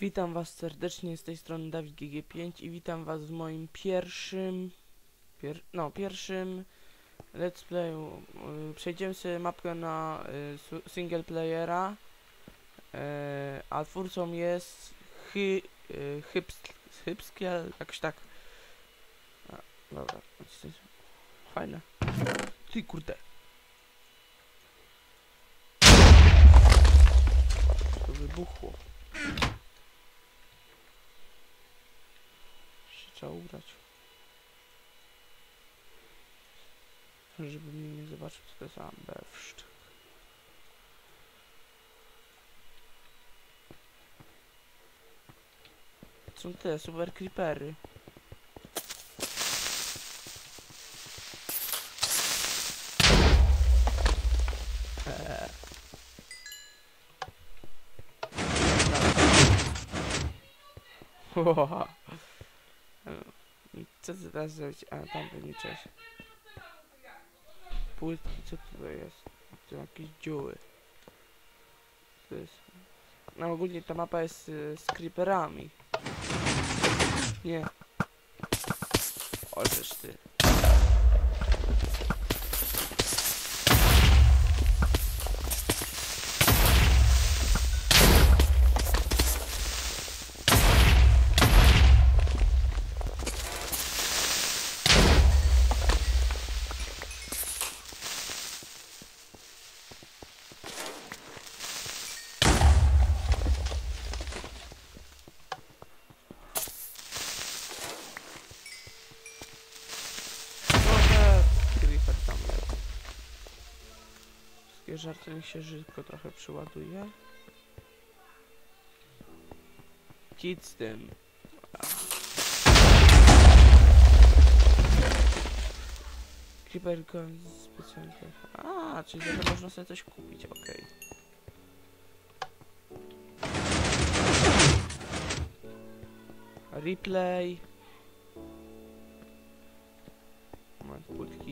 Witam Was serdecznie z tej strony Dawid GG5 i witam Was w moim pierwszym, pier, no pierwszym let's playu. Y, Przejdziemy sobie mapkę na y, single playera, y, a twórcą jest Hy, y, Hybskiel, jakoś tak. A, dobra, fajne. Ty kurde. To wybuchło. Trzeba ubrać. Żeby mnie nie zobaczył, to jest ambewszt. Są te super creepery. Eee. Teraz zrobić? A, tam wyliczyć. Płytki, co tutaj jest? To jakieś dziuły. Co jest? No ogólnie ta mapa jest y, z creeperami. Nie. Oleż ty. Żarty niech się szybko trochę przyładuje. Kit z tym. Creeper gun specjalnie. A, czyli za to można sobie coś kupić, okej. Replay. Moment, płytki.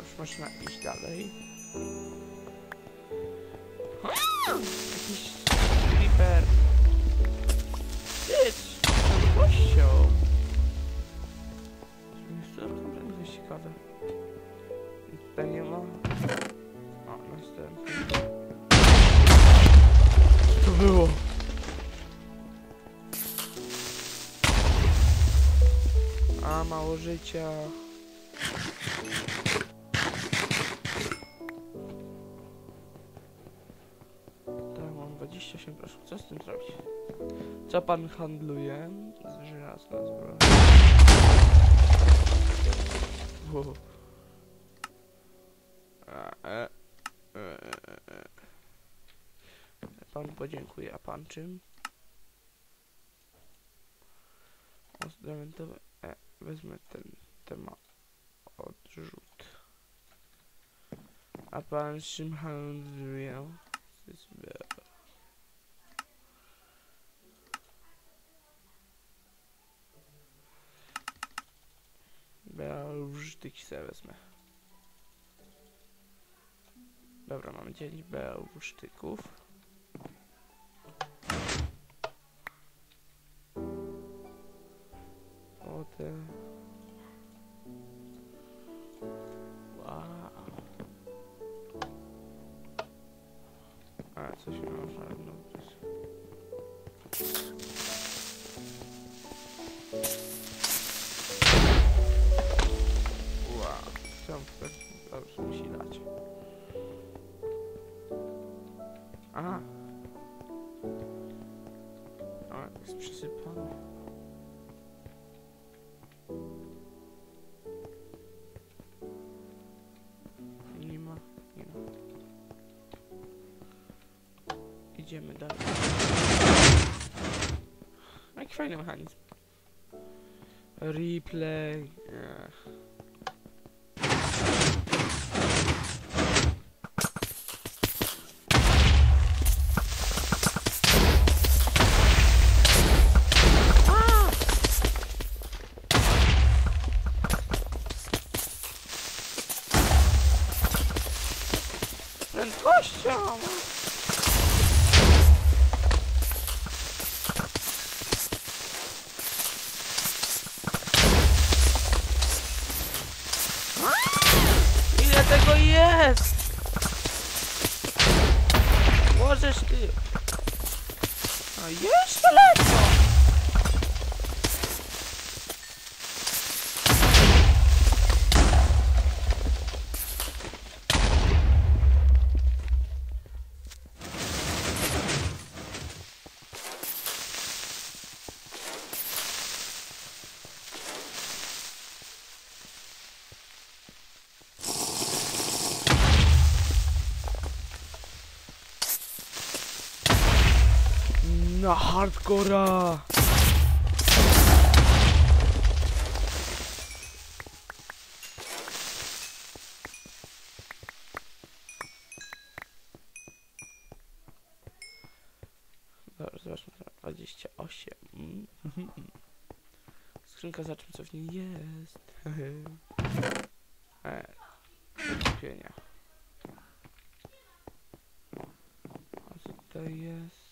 Już można iść dalej. Jakiś creeper. Ty, co gością? To naprawdę coś ciekawe. Tutaj nie ma. A, następny. Co to było? A, mało życia. Tak, mam 28 proszę. Co z tym zrobić? Co pan handluje? Żelazna zbroja. Wow. E, e, e. Pan podziękuję, a pan czym? Ozdrowętowe. E, wezmę ten temat. Odrzut. A pan z czym handluje? Co jest be- Bełżtyki sobie wezmę. Dobra, mamy 9 bełżtyków. O te... Tak, ale jest przesypane. Nie ma, nie ma. Idziemy dalej. Jaki fajny mechanizm. Replay. Ech. Możesz ty. A jeszcze lecą. Na hardcora. Dobra, zobaczmy teraz. 28. Mm. Skrzynka za czym co w niej jest. e. A co tutaj jest?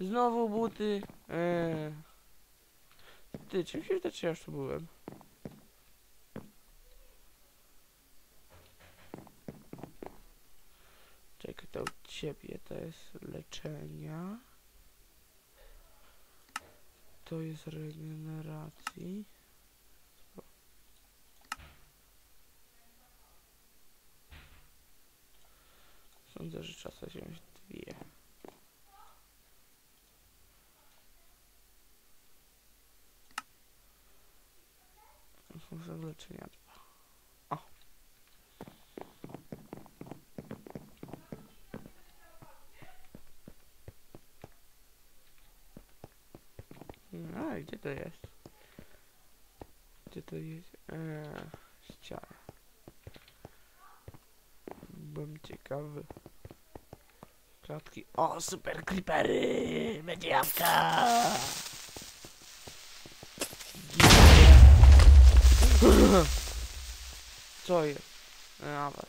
Znowu buty. Eee. Ty, czym się wydaje, czy ja już tu byłem? Czekaj, to u ciebie to jest leczenia. To jest regeneracji. Sądzę, że czas wziąć dwie. Muszę leczenia dwa. O. A, gdzie to jest? Gdzie to jest? Eee, ściana. Byłem ciekawy. Klatki. O, super creepery! Będzie jabłka! Co jest? Nawet.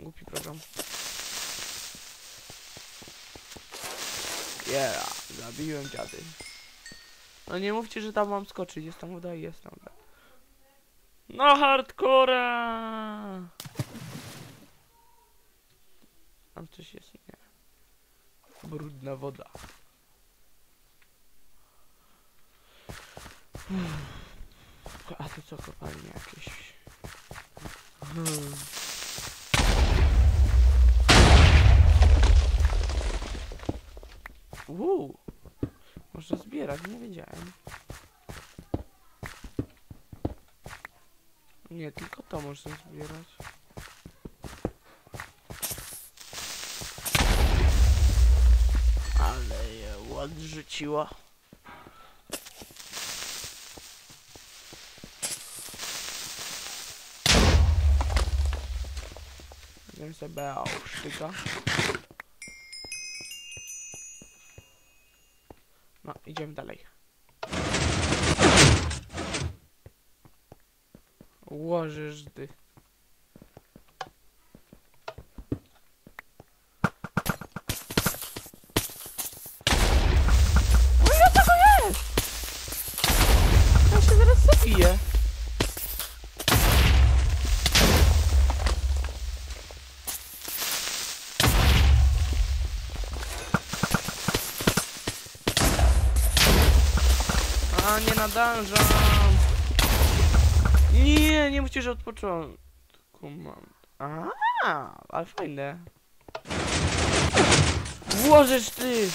Głupi program. Yeah, zabiłem dziady. No nie mówcie, że tam mam skoczyć. Jest tam woda i jest tam woda. No hardcore! Tam coś jest, nie. Brudna woda. A to co kopalnie jakieś? Hmm. Uuu, można zbierać, nie wiedziałem. Nie, tylko to można zbierać. Ale je odrzuciło. Weźmiemy sobie sztyka. No, idziemy dalej. Łożysz ty. nie nadążam. Nie, nie musisz od początku mam. A, ale fajne. Włożysz ty!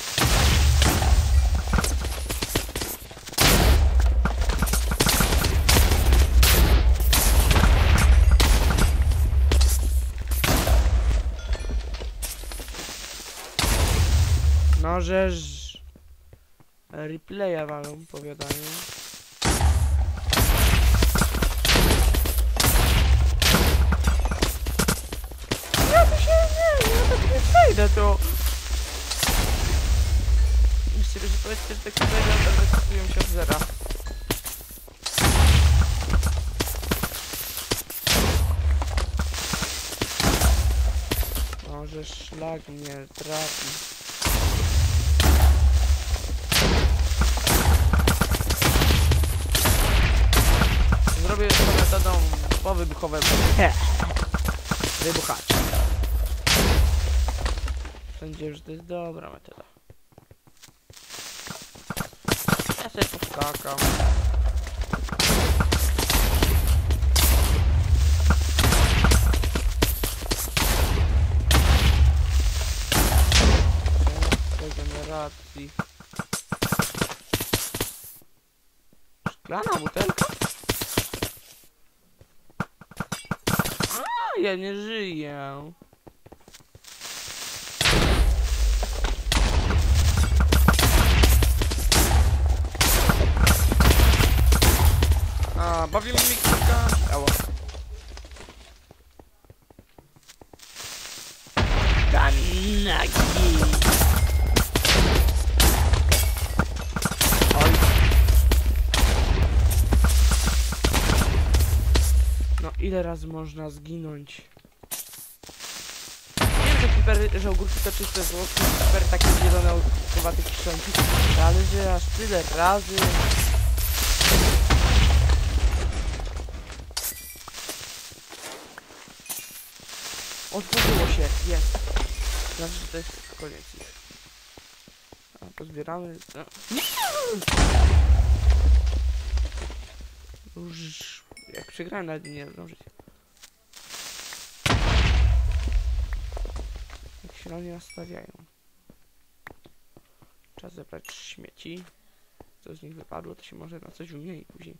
No, Replaya walą, powiadają. Ja tu się nie, ja tak nie przejdę tu. Myślę, że powiedzcie, że takie zajęcia rejestrują się od zera. Może szlak mnie trafi. Powybuchowego. Wybuchać. Sądziłem, że to jest dobra metoda. Ja sobie poskakam. Regeneracji. Szklana butelka? я не жил. А, бавим микрофон. А вот. Razy można zginąć? Wiem, że kiper, że ogórki to czyste złoto, kiper takie zielone ogórkowate kiszonki, ale że aż tyle razy... Otworzyło się, jest. Znaczy, że to jest koniec ich. A, pozbieramy... No. Już... Jak przegrałem, nawet nie zdążyć. Się na nie nastawiają. Czas zebrać śmieci. Co z nich wypadło, to się może na coś wymieni później.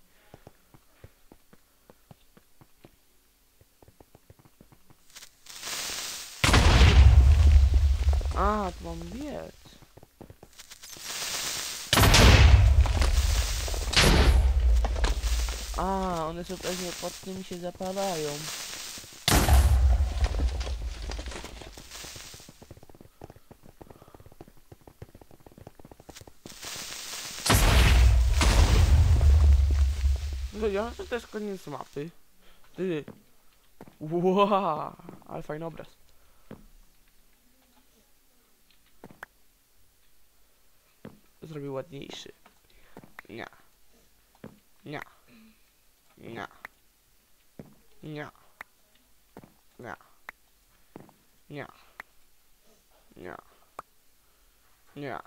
A, tu mam biec. A, one są pewnie pod tym się zapalają. To jest koniec mapy. Ty. Wow, ale fajny obraz. Zrobił ładniejszy. Nie. Nie. Nie. Nie. Nie. Nie. Nie. Nie.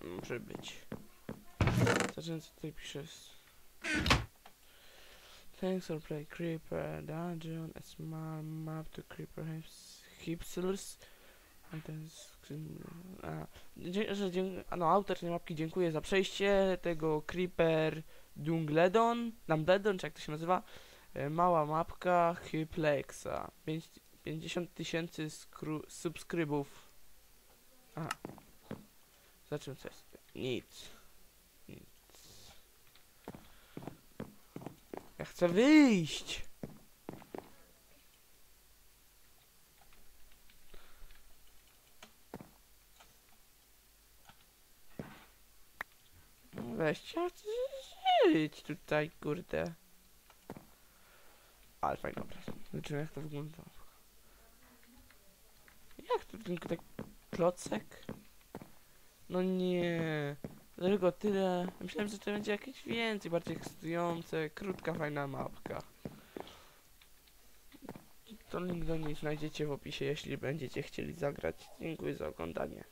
Może być. Zaczynam co tutaj pisze. Thanks for play Creeper Dungeon, a small map to Creeper Hips- Hipsters. A że no, autor tej mapki dziękuję za przejście tego Creeper Dungledon, Dumbledon, czy jak to się nazywa? E, Mała mapka Hyplexa. Pięć- 50 tysięcy subskrybów. Aha. Zobaczymy co jest. Nic. Nic. Ja chcę wyjść! Weźcie, ja chcę żyć tutaj, kurde. Ale fajny obraz. Zobaczymy jak to wygląda. Jak to tylko tak klocek? No nie. Tylko tyle. Myślałem, że to będzie jakieś więcej, bardziej ekscytujące. Krótka, fajna mapka. To link do niej znajdziecie w opisie, jeśli będziecie chcieli zagrać. Dziękuję za oglądanie.